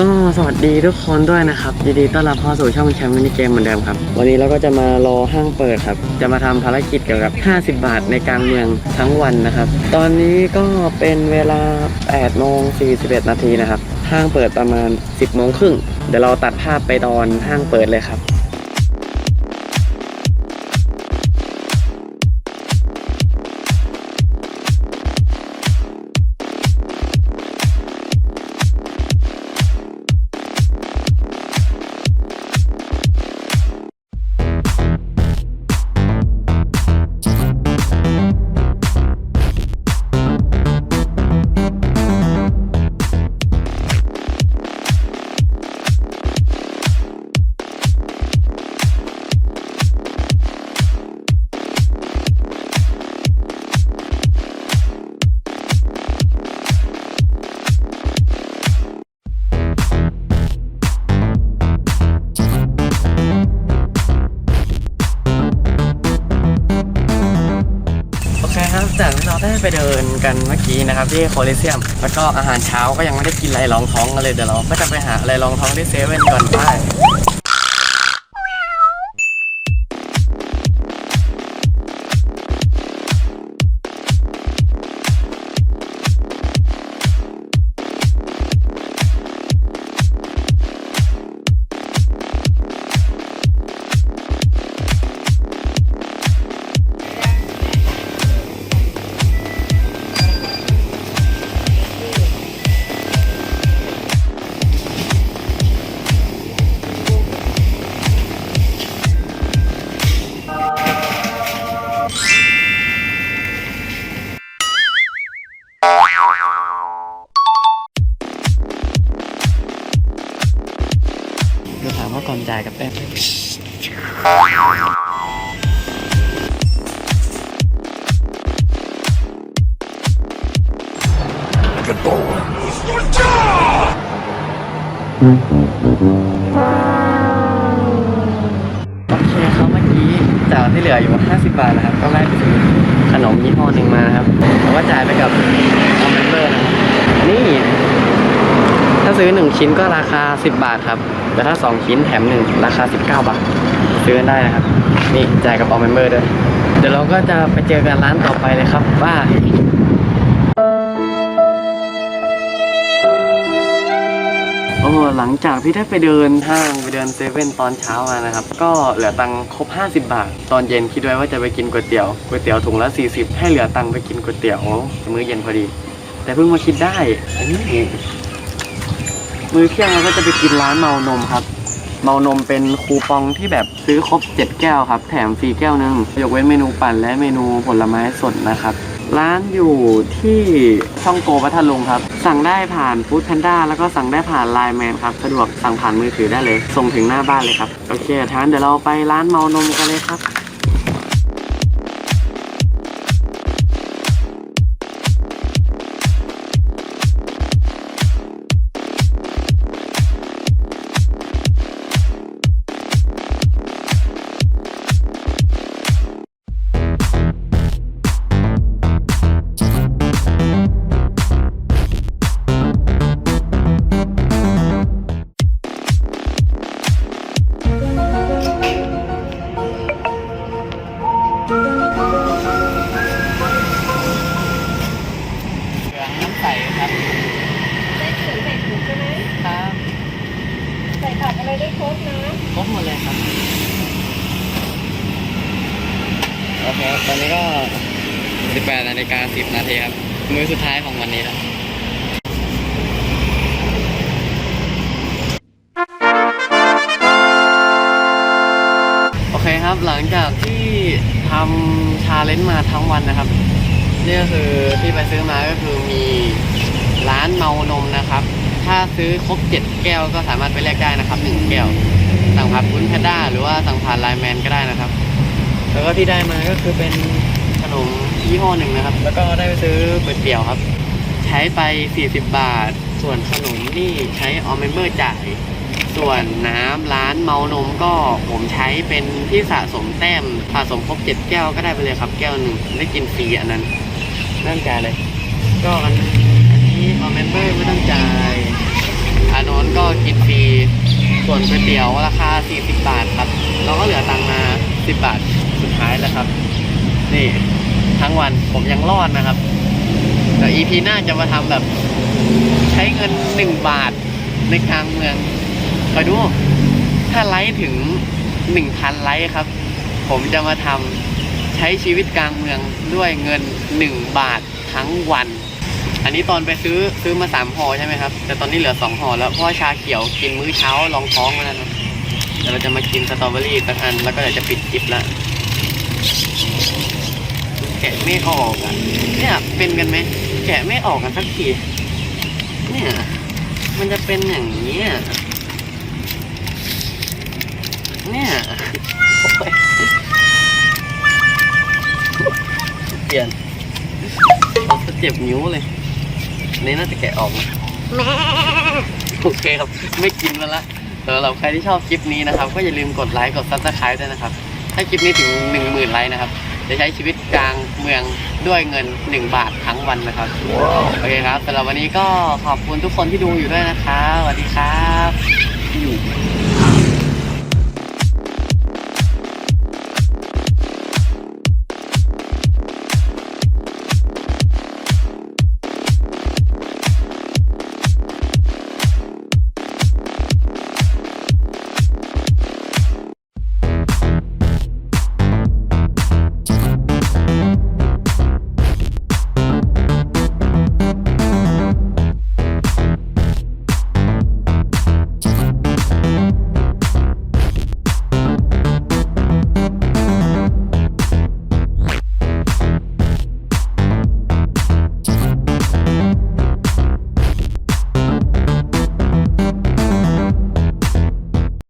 ก็สวัสดีทุกคนด้วยนะครับยินดีต้อนรับเข้าสู่ช่องแชมป์มินิเกมเหมือนเดิมครับ วันนี้เราก็จะมารอห้างเปิดครับ จะมาทำภารกิจเกี่ยวกับ 50 บาทในกลางเมืองทั้งวันนะครับ ตอนนี้ก็เป็นเวลา8โมง41 นาทีนะครับ ห้างเปิดประมาณ 10โมงครึ่งเดี๋ยวเราตัดภาพไปตอนห้างเปิดเลยครับ โอเคครับ จากที่เราได้ไปเดินกันเมื่อกี้นะครับที่โคลิเซียม แล้วก็อาหารเช้าก็ยังไม่ได้กินอะไรรองท้องกันเลยเดี๋ยวเราก็จะไปหาอะไรรองท้องที่เซเว่นก่อนได้ามว่าก่อนจ่ายกับแป้งโอเคครับเมื่อกี้จากที่เหลืออยู่ 50 บาทนะครับ ก็ได้ไปซื้อขนมยี่ห้อหนึ่งมานะครับแล้วก็จ่ายไปกับออมเมมเบอร์นะครับนี่ ถ้า ซื้อ 1 ชิ้นก็ราคา 10 บาทครับ แต่ถ้า 2 ชิ้นแถม 1 ราคา 19 บาท ซื้อกันได้นะครับ นี่จ่ายกับออมเมมเบอร์ด้วย เดี๋ยวเราก็จะไปเจอกันร้านต่อไปเลยครับว่าโอ้หลังจากที่ได้ไปเดินห้างไปเดินเซเว่นตอนเช้ามานะครับ ก็เหลือตังค์ครบ 50 บาท ตอนเย็นคิดไว้ว่าจะไปกินก๋วยเตี๋ยวก๋วยเตี๋ยวถุงละ 40 ให้เหลือตังค์ไปกินก๋วยเตี๋ยวมื้อเย็นพอดี แต่เพิ่งมาคิดได้อันนี้ มื้อเที่ยงเราก็จะไปกินร้านเมานมครับ เมานมเป็นคูปองที่แบบซื้อครบ 7 แก้วครับ แถมฟรีแก้วหนึงยกเว้นเมนูปั่นและเมนูผลไม้สดนะครับ ร้านอยู่ที่ช่องโกพัทลุงครับ สั่งได้ผ่านฟู้ดแพนด้าแล้วก็สั่งได้ผ่านไลน์แมนครับ สะดวกสั่งผ่านมือถือได้เลย ส่งถึงหน้าบ้านเลยครับ โอเคทานเดี๋ยวเราไปร้านเมานมกันเลยครับ บนะครบหมดเลยครับ โอเคครับตอนนี้ก็ 18นาฬิกา10นาทีครับ มื้อสุดท้ายของวันนี้แล้ว โอเคครับ หลังจากที่ทำชาเลนจ์มาทั้งวันนะครับ นี่ก็คือที่ไปซื้อมาก็คือมี ร้านเมานมนะครับ ถ้าซื้อครบ 7 แก้วก็สามารถไปแลกได้นะครับ 1 แก้ว สั่งผ่านพุ้นแพนด้าหรือว่าสั่งผ่านไลน์แมนก็ได้นะครับ แล้วก็ที่ได้มาก็คือเป็นขนมยี่ห้อหนึ่งนะครับ แล้วก็ได้ไปซื้อก๋วยเตี๋ยวครับ ใช้ไป 40 บาท ส่วนขนมนี่ใช้ออมเมมเบอร์จ่าย ส่วนน้ำร้านเมานมก็ผมใช้เป็นที่สะสมแต้มสะสมครบ 7 แก้วก็ได้ไปเลยครับ แก้วหนึ่งได้กินฟรีอันนั้นนั่นจ่ายเลย ก็อันอันนี้ออม เมมเบอร์ไม่ต้องจ่ายอาโน้นก็กินฟรี ส่วนก๋วยเตี๋ยวราคา 40 บาทครับ เราก็เหลือตังค์มา 10 บาทสุดท้ายแล้วครับ นี่ทั้งวันผมยังรอดนะครับ แต่ EP หน้าจะมาทำแบบ ใช้เงิน 1 บาทในกลางเมืองคอยดู ถ้าไลค์ถึง 1,000 ไลค์ครับ ผมจะมาทำใช้ชีวิตกลางเมืองด้วยเงิน 1 บาททั้งวัน อันนี้ตอนไปซื้อซื้อมาสามห่อใช่ไหมครับ แต่ตอนนี้เหลือสองห่อแล้ว เพราะว่าชาเขียวกินมื้อเช้ารองท้องมาแล้วนะเดี๋ยวเราจะมากินสตรอเบอรี่สักอัน แล้วก็เดี๋ยวจะปิดคลิปแล้วแกะไม่ออกอะเนี่ยเป็นกันไหมแกะไม่ออกกันสักทีเนี่ยมันจะเป็นอย่างนี้เนี่ยโอ๊ยเปลี่ยนเราจะเจ็บนิ้วเลย อันนี่น่าจะแกะออกนะโอเคครับไม่กินแล้วละสำหรับใครที่ชอบคลิปนี้นะครับ ก็อย่าลืมกดไลค์กดซับสไครต์ด้วยนะครับ ถ้าคลิปนี้ถึง 1 0,000ไลค์นะครับ จะใช้ชีวิตกลางเมืองด้วยเงิน 1 บาททั้งวันนะครับ โอเคครับสำหรับวันนี้ก็ขอบคุณทุกคนที่ดูอยู่ด้วยนะครับสวัสดีครับอยู่